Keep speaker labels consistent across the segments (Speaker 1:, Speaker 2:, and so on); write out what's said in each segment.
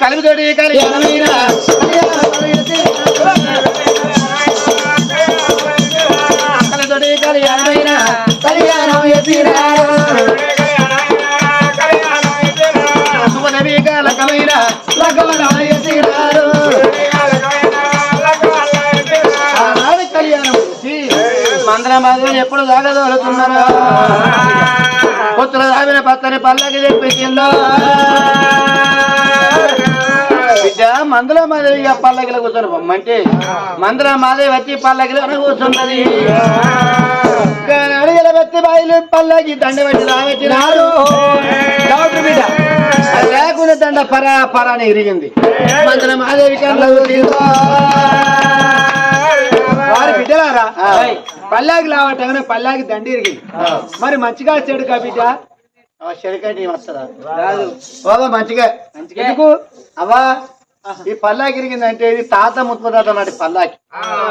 Speaker 1: కలిపితోటి కలితోటి కళ్యాణమైన కళ్యాణం ఎత్తినారు శుభనవీక లకమైన లకమనం ఎత్తినారు కళ్యాణం చేసి మందర మాదిరి ఎప్పుడు సాగదోలుతున్నారు పుత్రుల దావిన పచ్చని పల్లకి చెప్పించిందో బిడ్డ మందుల మాదిరి ఇక పల్లకిలో కూర్చొని బొమ్మంటే మందుల మాదిరి వచ్చి పల్లకిలో కూర్చున్నది అడిగిన వ్యక్తి బాయిలు పల్లకి దండ పెట్టి రావచ్చినారు. డాక్టర్ బిడ్డ. అది లేకుండా దండ పరా పరా అని ఇరిగింది. మందుల మాదేవి కళ్ళ
Speaker 2: వారి బిడ్డలారా. పల్లాకి లావటగానే పల్లాకి దండి ఇరిగింది. మరి మంచిగా చెడు కా బిడ్డ
Speaker 1: శరికంటి వస్తుందా? రాదు. బాబా మంచిగా.
Speaker 2: ఎందుకు?
Speaker 1: అవ్వా ఈ పల్లాకి ఇరిగిందంటే ఇది తాత ముత్పతాత నాటి పల్లాకి.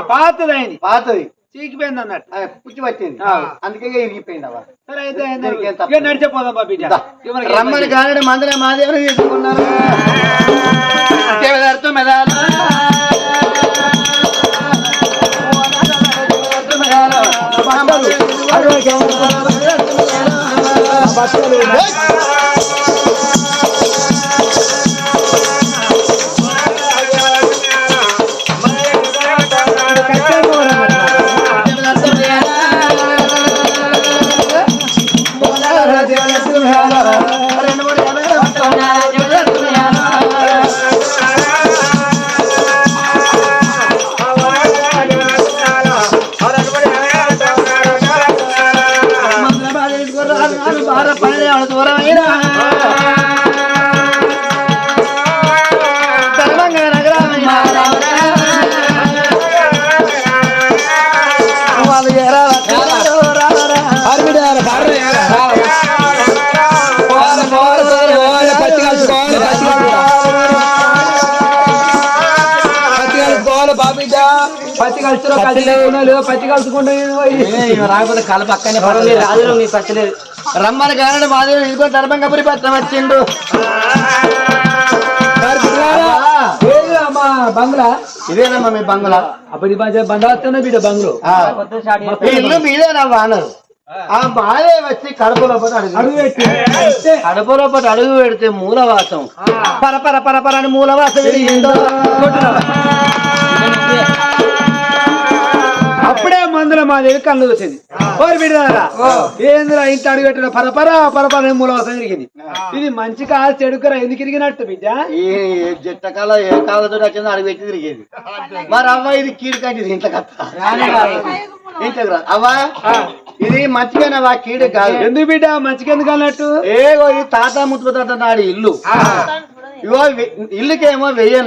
Speaker 2: పాతదైంది.
Speaker 1: పాతది.
Speaker 2: చీకిపోయింది అన్నట్టు.
Speaker 1: పుచ్చి
Speaker 2: ఆ.
Speaker 1: అందుకే ఇరిగిపోయింది అవ్వ
Speaker 2: సరే అయితే నడిచిపోదాం బా బిడ్డ.
Speaker 1: దా.
Speaker 2: ఇక మనకి ఏం
Speaker 1: రమ్మని? కానడు మందిర మెదాలు. పచ్చి
Speaker 2: కలుసుకుంటూ
Speaker 1: రాకపోతే కల పక్కనే రాజులు నీ పచ్చలేదు రమ్మని కానడు ధర్మంగపురి వచ్చిండు.
Speaker 2: బంగ్లా?
Speaker 1: ఇదేనమ్మా మీ బంగులా?
Speaker 2: అప్పుడు బంద వస్తున్నా బిడ్డ బంగ్లో.
Speaker 1: ఇల్లు మీదేనమ్మా అన్నారు ఆ. మాదే వచ్చి కడుపులో పడి
Speaker 2: అడుగు పెట్టి.
Speaker 1: పెడితే మూలవాసం. పర పర పర పర అని మూలవాసం
Speaker 2: అప్పుడే మందుల మాదేవి కళ్ళు వచ్చింది. ఓరి బిడ్డారా ఏందిరా ఇంత అడుగు పెట్టిన పరపర పరపర మూలవాసం ఇరిగింది ఇది మంచి కాదు చెడుకరా ఎందుకు ఇరిగినట్టు బిడ్డ?
Speaker 1: ఈ జట్టకాల ఏ కాలతో వచ్చిందో అడుగు పెట్టి తిరిగేది. మరి అవ్వ ఇది కీడు కంటిది ఇంత కథ ఇంతకు రా. అవ్వ ఇది మంచిగానవా కీడు కాదు.
Speaker 2: ఎందుకు బిడ్డ? మంచిగా ఎందుకు అన్నట్టు?
Speaker 1: ఏగో ఈ తాత ముత్తుతాత నాడు ఇల్లు. ఇగో ఇల్లుకేమో వెయ్యి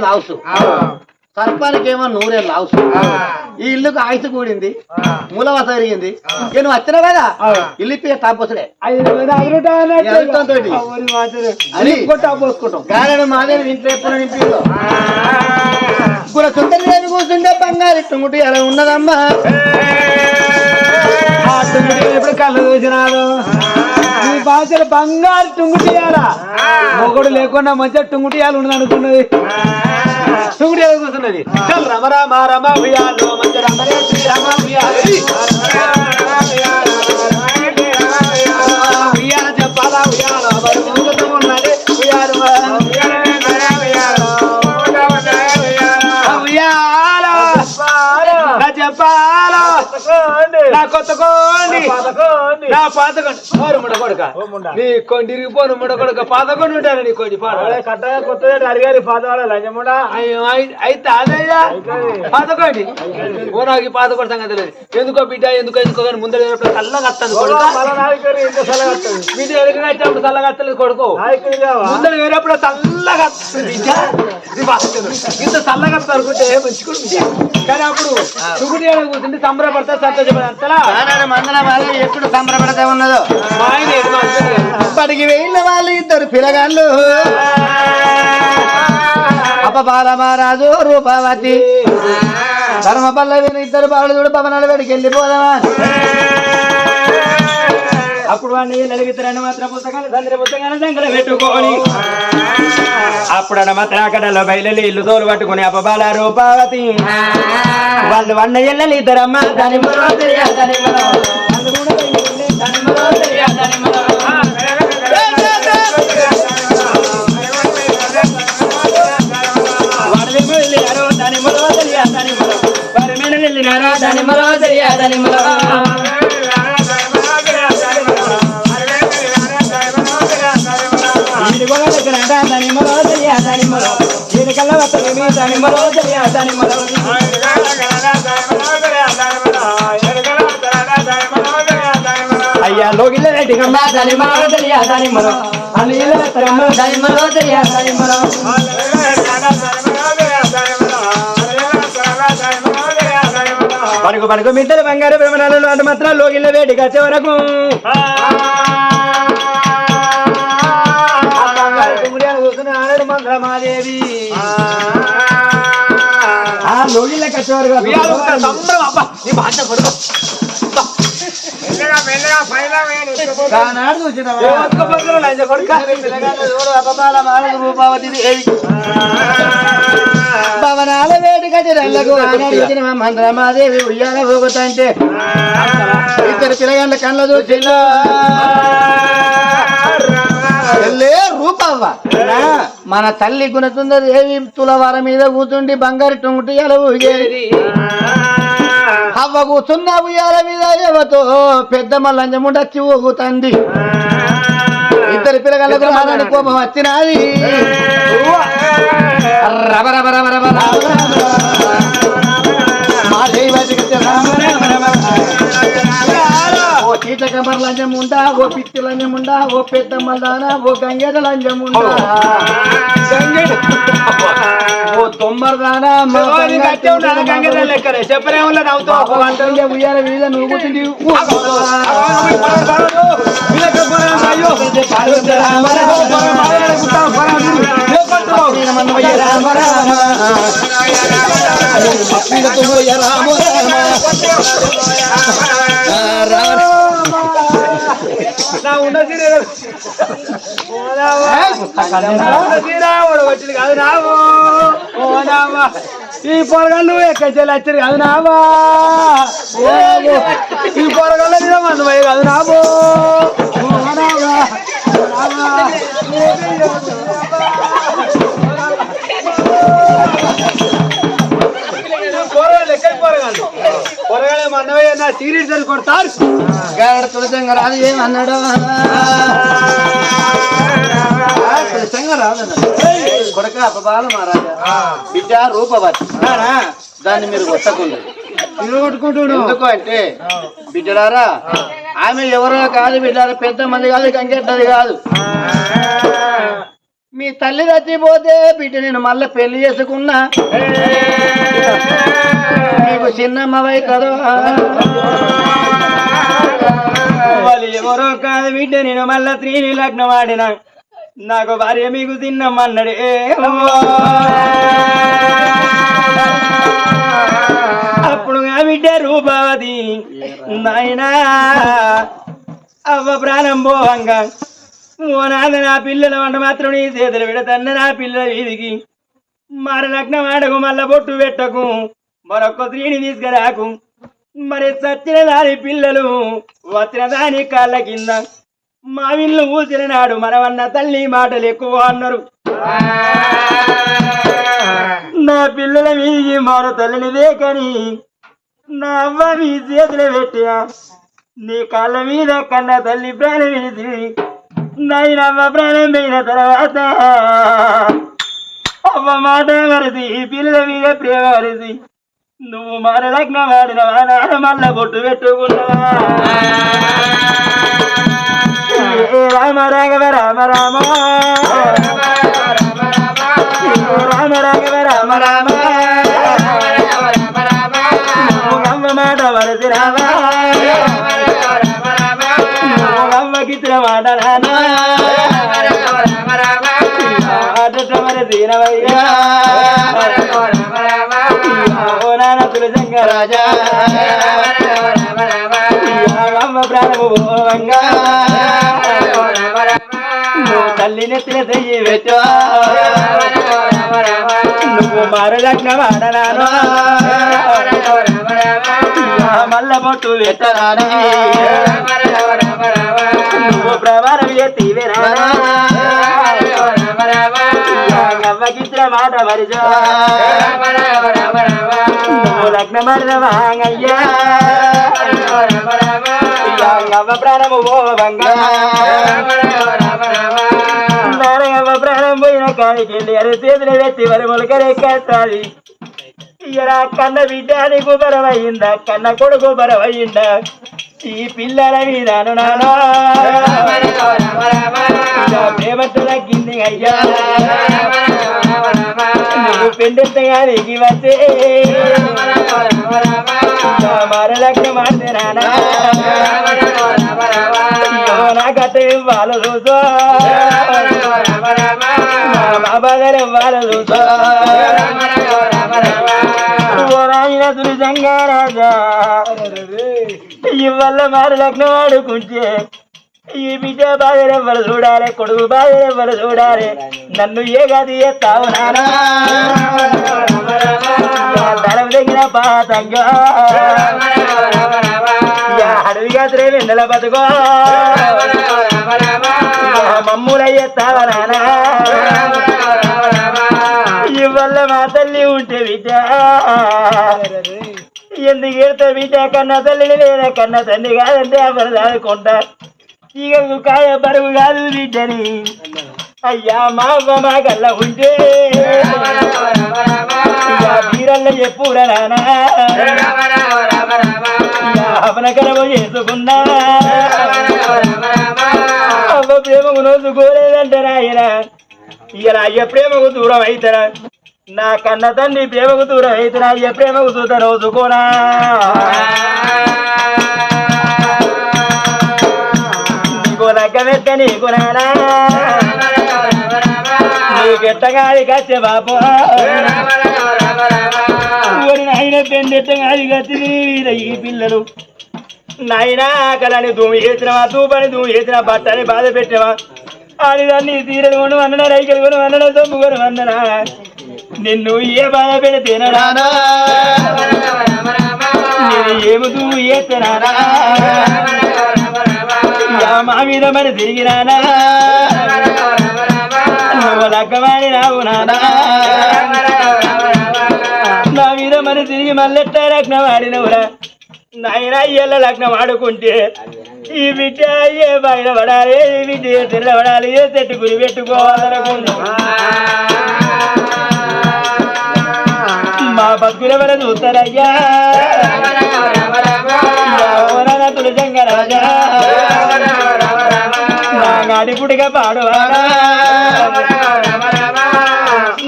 Speaker 1: లావుసు సర్పానికేమో నూరే లావుసు. ఈ ఇల్లుకు ఆయుసు కూడింది. మూలవస పెరిగింది ఇక నువ్వు వచ్చినావు కదా? ఇల్లు ఇప్పి తాపొసడే. గారెడు మాదేవి ఇంట్లో ఎప్పుడు నింపిలో సుందరి కూర్చుంటే బంగారు ఇట్టుముటి అలా ఉన్నదమ్మా?
Speaker 2: టుంగుటి ఎప్పుడు కళ్ళు చూసినాడు ఈ భాషలు బంగారు టుంగుటియాలా మొగుడు లేకుండా మంచిగా టుంగుటియాలు ఉన్నది అనుకున్నది. టుంగుటియాలు కూర్చున్నది చల్ రమ రామ రమ ఉయ్యాలో మంచి రమరే శ్రీరామ ఉయ్యాలి ఉయ్యాల చెప్పాలా ఉన్నది ఉయ్యాల నా చెప్పాలా నా కొత్త కోండి. నా పాత కొండి. ఓరు ముడ కొడుక. నీ కొండి ఇరిగిపోను ముడ కొడుక. పాత కొండి ఉంటాను నీ కొండి
Speaker 3: కట్టగా కొత్తగా అడిగారు
Speaker 2: అయ్యో, అయి- అయితే అదయ్యా పాత కొండి. ఓ నాకు పాత కొడి సంగతి తెలియదు. ఎందుకో బిడ్డ ఎందుకో ఎందుకో కానీ ముందర చల్లగా వస్తాను కొడుక. బిడ్డ ఎదురుగా వచ్చినప్పుడు చల్లగా వస్తలేదు కొడుకు. ముందర వేరేప్పుడు చల్లగా బిడ్డ. ఇంత చల్లగా అనుకుంటే మంచిగుంటుంది కానీ అప్పుడు చుగుడి కూర్చుంటే సంబరపడతా సంతోషపడతా
Speaker 1: గారెడు మందల? ఎప్పుడు సంబరపడతా ఉన్నదో. ఇప్పటికి వెళ్ళిన వాళ్ళు ఇద్దరు పిల్లగాళ్ళు. అపబాల మహారాజు రూపవతి. ధర్మ పల్లవిని ఇద్దరు బాలు చూడు పవనాలు వెడికి వెళ్ళిపోదామా?
Speaker 3: అప్పుడు వాడిని నలిగితరని మాత్రం పుస్తకాలు తండ్రి పుస్తకాలు సంగల పెట్టుకొని. అప్పుడన మాత్రం అక్కడలో బయలు ఇల్లు తోలు పట్టుకుని అపబాల రూపావతి. వాళ్ళు వన్న ఎల్లలు ఇద్దరమ్మ దాని మరో తెలియ దాని మరో. వాళ్ళు దాని మరో తెలియ దాని మరో. వెళ్ళినారో దాని మరో తెలియ దాని మరో. వారి మీద వెళ్ళినారో దాని మరో తెలియ దాని మరో. తెలియ దాని మరో వీడి కల్లా వస్తలేమి అయ్యా లోగిల్ల దాని మరో తెలియ దాని మరో అల్లు దాని మరో. దాని పడుకు పడుకు మిట్టలు బంగారు బ్రహ్మణాలు అంటే మాత్రం లోగిల్ల వేడికి వచ్చే వరకు. కొడుకు
Speaker 1: ఎవరు? అపమాల మానవ రూపావతి దేవి. భవనాల వేడిక చిరల్లకు ఆనాడు ఇచ్చిన మంత్రమాదేవి ఉయ్యాల పోగుతంటే ఇద్దరు పిల్లగాళ్ళ కళ్ళ చూసి రూపవ్వ. మన తల్లి గుణసుందరి దేవి తులవార మీద కూతుండి బంగారు టొంగుటి ఎలా ఊగేది? అవ్వ కూర్చున్న ఉయ్యాల మీద ఏవతో? పెద్ద మల్లంజముండచ్చి ఊగుతంది. ఇద్దరు పిల్లగాళ్ళకు ఆనాడు కోపం వచ్చినది. రబ రబ రబ రబ రామ రామ రామ ఓ చీట కబర్ లంజముండా ఓ పిత్తి లంజముండా ఓ పెద్ద మల్లాన ఓ గంగేట లంజముండా ఓ
Speaker 3: నవ్వుతావు
Speaker 1: ఉయ్యాల మీద నువ్వు కూర్చుండి. రామ రామ. రామ
Speaker 3: నా ఉన్న శ్రీరాముడు వచ్చింది కాదు నావు. ఓ నావా ఈ పొరగళ్ళు ఎక్కడ వచ్చారు కాదు నావా. ఈ పొరగళ్ళ మీద కాదు నావో. నావా సీరియస్ కొడతారు
Speaker 1: గాడ తులసంగా రాదు ఏమన్నాడు? తులసంగా రాదన్నాడు కొడక అపబాల మహారాజా. బిడ్డ రూపవతి. దాన్ని మీరు కొట్టకుండా ఎందుకు అంటే బిడ్డలారా ఆమె ఎవరో కాదు బిడ్డారా పెద్ద మంది కాదు కంకెట్టది కాదు. మీ తల్లి చచ్చిపోతే బిడ్డ నేను మళ్ళీ పెళ్ళి చేసుకున్నా. మీకు చిన్నమ్మవై కదా.
Speaker 3: వాళ్ళు ఎవరో కాదు బిడ్డ నేను మళ్ళా త్రీని లగ్నం ఆడిన. నాకు భార్య మీకు తిన్నమ్మన్నడే. అప్పుడు బిడ్డ రూపావతి. నాయనా అవ్వ ప్రాణం పోవంగా. ఓ నాన్న నా పిల్లల వంట మాత్రం నీ చేతులు విడతన్న నా పిల్లల వీధికి. మరి లగ్నం ఆడకు మళ్ళా బొట్టు పెట్టకు మరొక్క స్త్రీని తీసుకురాకు. మరి చచ్చిన దాని పిల్లలు వచ్చిన దాని కాళ్ళ కింద. మా విల్లు ఊసిన నాడు మనవన్న తల్లి మాటలు ఎక్కువ అన్నారు. నా పిల్లల మీదికి మరో తల్లిని దేకని నా అవ్వ మీ చేతులు పెట్టినా. నీ కాళ్ళ మీద కన్న తల్లి ప్రాణం వేసి ప్రాణం పోయిన తర్వాత అవ్వ మాట మరిసి పిల్లల మీద ప్రేమ మరిసి నువ్వు మన లగ్నం ఆడినవా నాన్న మల్ల బొట్టు పెట్టుకున్నావా రామ రాఘవ రామ రామ రామ రాఘవ రామ రామ మాట వరసి రామ అమ్మకిచ్చిన మాట నాన్న ఓ నాన్న రాజా. అమ్మ ప్రాణము తల్లి నెత్తిన నువ్వు మరలగ్న వాడనాను మల్ల పొట్టు పెట్టరాని నువ్వు ప్రమాణం ఎత్తి విరానా మాట మరిచో నువ్వు లగ్న మరిన వాంగయ్యా ప్రాణము ఓ బంగా ప్రాణం పోయిన కాడికెళ్ళి అరే చేతులు పెట్టి మరి మొలకరే కట్టాలి ఇలా కన్న బిడ్డ నీకు బరవయిందా కన్న కొడుకు బరవయిందా ఈ పిల్లల మీద నానా ప్రేమతో తగ్గింది అయ్యా. నువ్వు పెండెత్తగా దిగి వస్తే. మరలగ్న మాడితే నానా. నా కథ ఇవ్వాలి చూసో మా బాధలు ఇవల్ల మారు లగ్నం ఆడుకుంటే ఈ బిడ్డ బాధలు ఎవ్వరు చూడాలి కొడుకు బాధలు ఎవ్వరు చూడాలి నన్ను ఏ గది ఎత్తావు నానా తలం దగ్గర పాతంగా అడవి గాత్రే వెన్నెల బతుకో. మమ్ములయ్యెత్తావ నానా ఇవల్ల మా తల్లి ఉంటే బిడ్డ ఎందుకు ఏడుతా బిడ్డ కన్న తల్లిని లేదా కన్న తల్లి కాదంటే ఎవరు దాదుకుంటా తీగకు కాయ బరువు కాదు బిడ్డని. అయ్యా మా అవ్వ మా కళ్ళ ఉంటే. బీరల్ల వీరల్ల చెప్పురా నానా అవన చేసుకున్నా. అవ్వ ప్రేమకు నోచుకోలేదంట నాయన. ఇలా అయ్య ప్రేమకు దూరం అవుతారా నా కన్న తండ్రి ప్రేమకు దూరం అవుతారా అయ్య ప్రేమకు చూత రోజుకోనా నీకు నీకు నానా నీకెట్టగాది కచ్చే బాబు నాయన కచ్చి ఈ పిల్లలు. నాయనా కళని దూమి చేసినవా తూపని దూమి చేసిన బట్టని బాధ పెట్టినవా? ఆడిదాన్ని తీరలు కొను అన్న రైకలు కొను అన్న సొమ్ము కొను అన్ననా నిన్ను ఏ బాధ పెడితేనా నేను? ఏమి దూము చేస్తున్నానా మా మీద మరి తిరిగినానా? నువ్వు లగ్గమాని రావు నానా నా మీద మరి తిరిగి మళ్ళెట్ట లగ్నం ఆడినవురా నాయన అయ్యల్ల లగ్నం ఆడుకుంటే ఈ బిడ్డ ఏ బయట పడాలి ఈ బిడ్డ ఏ తెల్ల పడాలి ఏ చెట్టు గురి మా బతుకుల వల్ల చూస్తారయ్యా తులసంగ రాజా నా గాడి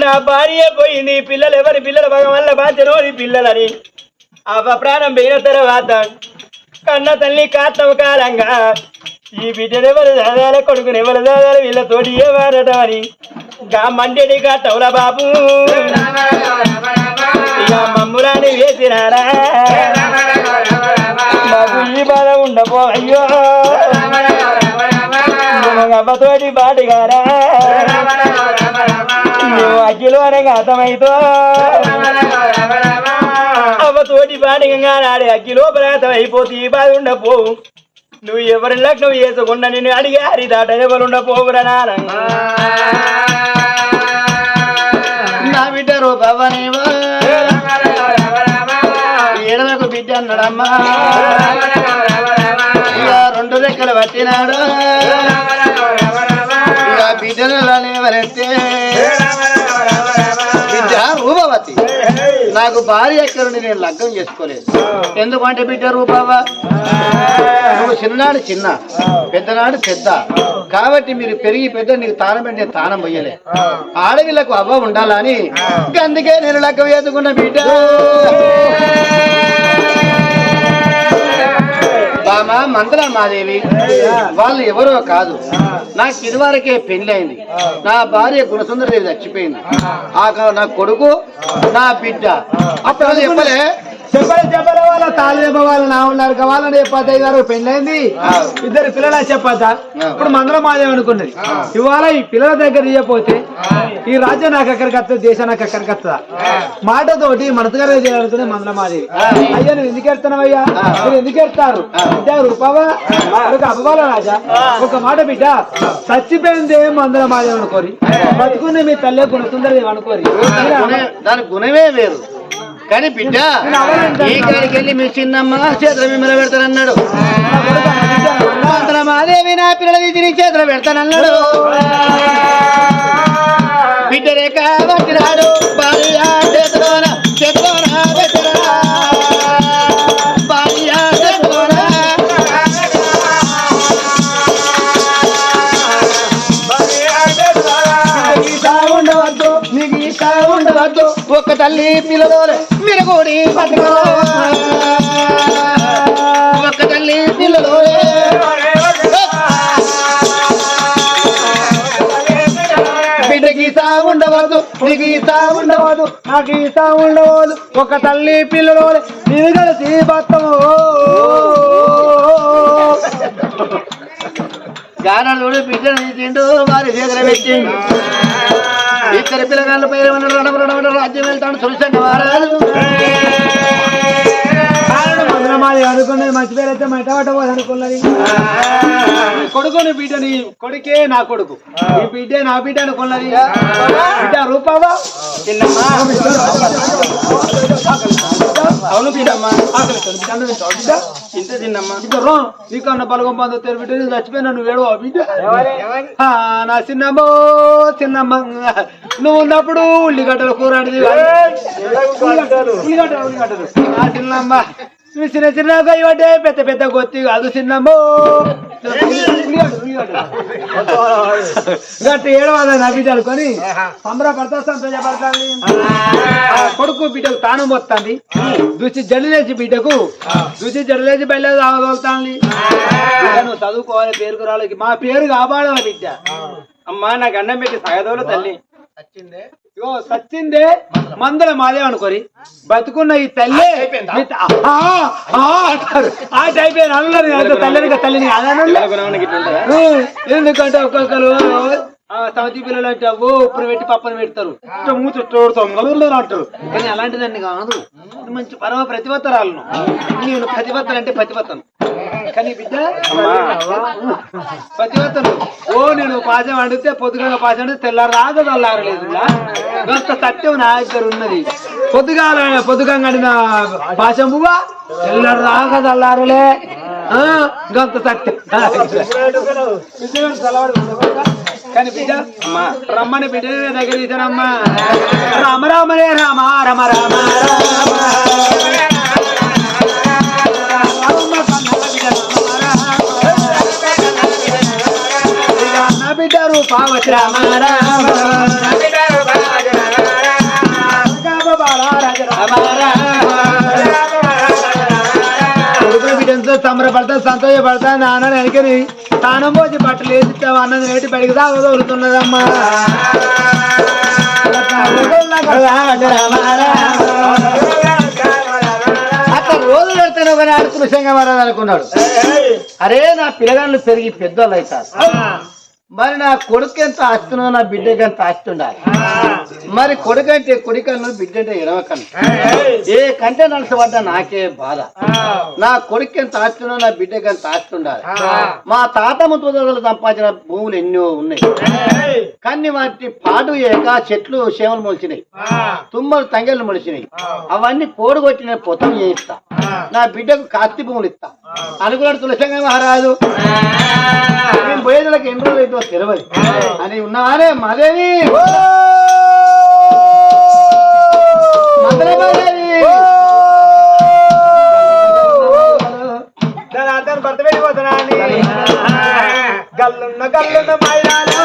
Speaker 3: నా భార్య పోయింది పిల్లలు ఎవరి పిల్లలు? భగవల్ల బాధ్యనోని పిల్లలని. అవ ప్రాణం పోయిన తర్వాత కన్న తల్లి కాత్తవ కాలంగా ఈ బిడ్డను ఎవరు చదవాలి కొడుకుని ఎవరు చదవాలి వీళ్ళతోటి ఏ గా మండేడి కాట్టవుల బాబు. ఇక వేసినారా? తోటి పాటిగారా? నువ్వు అగ్గిలో అనగా అర్థమైతో అవ్వతోటి బాటిగా నాడే అగ్గి లోపల అర్థమైపోతే ఈ బాధ ఉండపోవు నువ్వు ఎవరి లగ్నం చేసుకున్నా నిన్ను అడిగి హరి దాట ఎవరుండపోవురా నాన్న
Speaker 1: నా బిడ్డ రూపవనేవా ఏడవకు బిడ్డ అన్నాడమ్మా. రెండు రెక్కలు పట్టినాడు. ఇక బిడ్డను రానివ్వరెత్తే బిడ్డ రూపవతి. నాకు భార్య ఎక్కడుండి నేను లగ్గం చేసుకోలేదు. ఎందుకంటే బిడ్డ రూపవ్వ? నువ్వు చిన్ననాడు చిన్న పెద్దనాడు పెద్ద. కాబట్టి మీరు పెరిగి పెద్ద నీకు తానం పెట్టి తానం పోయలే. ఆడవిళ్ళకు అవ్వ ఉండాలని అందుకే నేను లగ్గం వేసుకున్న బిడ్డ. బామ మందల మాదేవి. వాళ్ళు ఎవరో కాదు. నాకు ఇదివరకే పెళ్ళి అయింది నా భార్య గుణసుందరదేవి చచ్చిపోయింది. ఆ. నా కొడుకు నా బిడ్డ. అప్పుడు చెప్పలే
Speaker 2: చెప్పలే చెప్పలే వాళ్ళ తాళ్ళు చెప్ప వాళ్ళ నా ఉన్నారు కావాలని చెప్పద్ద? గారు పెళ్ళైంది. ఇద్దరు పిల్లల చెప్పద్ద? ఇప్పుడు మందరం మాదేం అనుకున్నది. ఇవాళ ఈ పిల్లల దగ్గర ఇవ్వకపోతే ఈ రాజ్యం నాకు ఎక్కడికి వస్తుంది దేశం నాకు ఎక్కడికి వస్తుందా మాటతోటి మనసుగానే చేయాలనుకునే మందరం మాదేవి. అయ్యా నువ్వు ఎందుకు ఎడుతున్నావయ్యా? మీరు ఎందుకు ఎడతారు? బిడ్డ రూపావా ఒక రాజా? ఒక మాట బిడ్డ? చచ్చిపోయింది మందరం మాదేవి అనుకోరి. బతుకునే మీ తల్లే గుణసుందరి అనుకోరి.
Speaker 1: దాని గుణమే వేరు. కానీ బిడ్డ ఈ కాడికి వెళ్ళి మీ చిన్నమ్మ చేతుల మిమ్మల్ని పెడతానన్నాడు. మాత్రం మాదేవి నా పిల్లల తీసి నీ చేతులు పెడతానన్నాడు. బిడ్డ రేఖ పట్టినాడు భార్య చేతిలోన ఒక్క తల్లి పిల్లలు మీరు కూడి పట్టుకో ఒక్క తల్లి పిల్లలు బిడ్డకి ఈసా ఉండవద్దు నీకు ఈసా ఉండవద్దు
Speaker 2: నాకు ఈసా ఉండవోదు ఒక తల్లి పిల్లలు నేను కలిసి బతము
Speaker 1: గానలుడు బిడ్డను తీసిండు వారి చేతులు పెట్టిండు ఇద్దరు పిల్లగాళ్ళ పేరు రాజ్యం వెళ్తాడు చూసండి వారాలు
Speaker 2: మాది అనుకున్నది మంచి పేరు అయితే మాట పట్టబోదు అనుకున్నది కొడుకుని బిడ్డని కొడుకే నా కొడుకు ఈ బిడ్డే నా బిడ్డ అనుకున్నది బిడ్డ రూపావా
Speaker 1: అవును బిడ్డమ్మా? ఇంత తిన్నమ్మా
Speaker 2: బిడ్డ నీకన్నా పొందు నేను చచ్చిపోయినా నువ్వు ఏడవా బిడ్డ నా చిన్నమ్మో చిన్నమ్మ నువ్వు ఉన్నప్పుడు ఉల్లిగడ్డలు కూర. ఉల్లిగడ్డలు ఉల్లిగడ్డలు నా చిన్నమ్మ నువ్వు చిన్న చిన్నగా ఇవ్వండి పెద్ద పెద్ద గొత్తి కాదు చిన్నమ్మో గట్టి ఏడవదా నా బిడ్డ అనుకొని సంబరపడతా సంతోషపడతాంది ఆ కొడుకు బిడ్డకు తాను వస్తుంది దుచి జడలేసి బిడ్డకు దుచి జడలేసి బయలు తాగలుగుతాంది నువ్వు చదువుకోవాలి పేరుకు రాలేదు మా పేరు కాపాడాలి బిడ్డ.
Speaker 1: అమ్మా నాకు అన్నం పెట్టి సగదోలు తల్లి. వచ్చిందే.
Speaker 2: ఇగో సచ్చిందే మందుల మాదే అనుకోరి బతుకున్న ఈ తల్లి ఆ, ఆ అంటారు. ఆ టైప్ అన్నారు తల్లిని తల్లిని ఎందుకంటే ఒక్కొక్కరు సౌతి పిల్లలు అంటే ఓ ఉప్పును పెట్టి పప్పను పెడతారు. మూతి అంటారు కానీ అలాంటిదాన్ని కాదు. మంచి పరమ ప్రతిపత్తరాలను. నేను ప్రతిపత్తలు అంటే ప్రతిపత్తను. కానీ బిడ్డ ఓ నేను పాచం అడిగితే పొద్దుగా పాచం అడిగితే తెల్లారు రాదు తెల్లారలేదు గంత సత్యం నా దగ్గర ఉన్నది. పొద్దుగాల పొద్దుగా అడిగిన పాచం బువ్వ తెల్లారు రాక తెల్లారలే గంత సత్యం. కానీ బిడ్డ రమ్మని బిడ్డ దగ్గర ఇచ్చానమ్మా రామ రామనే రామ రమ రామ రామ. రూపావతి రామ రామ బిడ్డతో సంబరపడతా సంతోషపడతా నాన్న వెనకని తానం పోసి బట్టలు వేసిస్తావు అన్నది నేటి బడికి దాకా దొరుకుతున్నదమ్మా.
Speaker 1: అట్లా రోజు పెడితేనే ఆడుకున్న అనుకున్నాడు. అరే నా పిల్లగాళ్ళు పెరిగి పెద్దోళ్ళు అవుతారు. మరి నా కొడుకు ఎంత ఆస్తునో నా బిడ్డకి ఎంత ఆస్తి ఉండాలి. మరి కొడుకు అంటే కొడుకన్ను బిడ్డ అంటే ఎడమ కన్ను ఏ కంటే నలసబడ్డా నాకే బాధ. నా కొడుకు ఎంత ఆస్తునో నా బిడ్డకి ఎంత ఆస్తి ఉండాలి. మా తాత ముత్తుదలు సంపాదించిన భూములు ఎన్నో ఉన్నాయి. కానీ వాటి పాడు ఏక చెట్లు చేమలు మొలిచినాయి. తుమ్మలు తంగెళ్ళు మొలిచినాయి. అవన్నీ కోడుగొట్టిన పొతం చేయిస్తా నా బిడ్డకు కాస్తి భూములు ఇస్తా. అనుకున్నాడు తులసంగా మహారాజు. పోయేదలకు ఎన్ని రోజులు అయితే తెలియదు అని ఉన్నానే మాదేవి
Speaker 4: భర్త వెళ్ళిపోతున్నా గల్లున్న గల్లున్న మైరాలు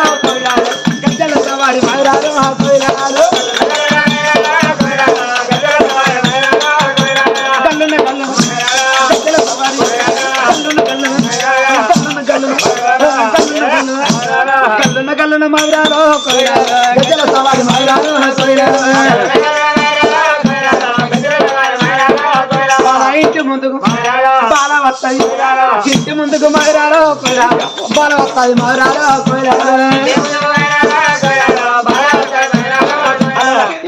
Speaker 2: మైరాలు గల్లున గల్లున మైరాలు సవారి ముందుకు బాల వస్తాయి ఇంటి ముందుకు మధురాలో కొయిరాలో బాల వస్తాయి మధురాలో కొయిరాలో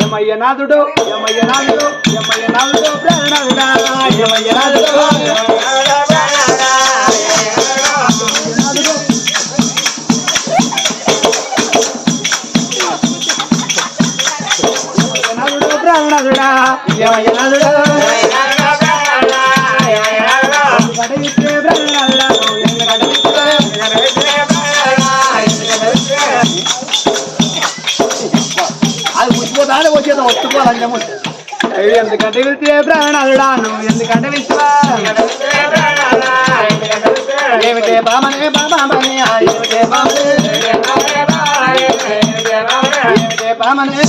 Speaker 2: ఏమయ్య నాదుడు ఏమయ్య నాదుడు ఏమయ్య నాథుడు? ప్రాణనాథుడా ఏమయ్య ఏమయ్య
Speaker 1: వచ్చేది ఒత్తుకోవాలని చెప్పి
Speaker 2: ఎందుకంటే విడితే ప్రాణనాథుడా నువ్వు ఎందుకంటే విశ్వా
Speaker 1: ఏమిటే? బామనే బామనే ఏమిటే బామనే ఏమిటే బామనే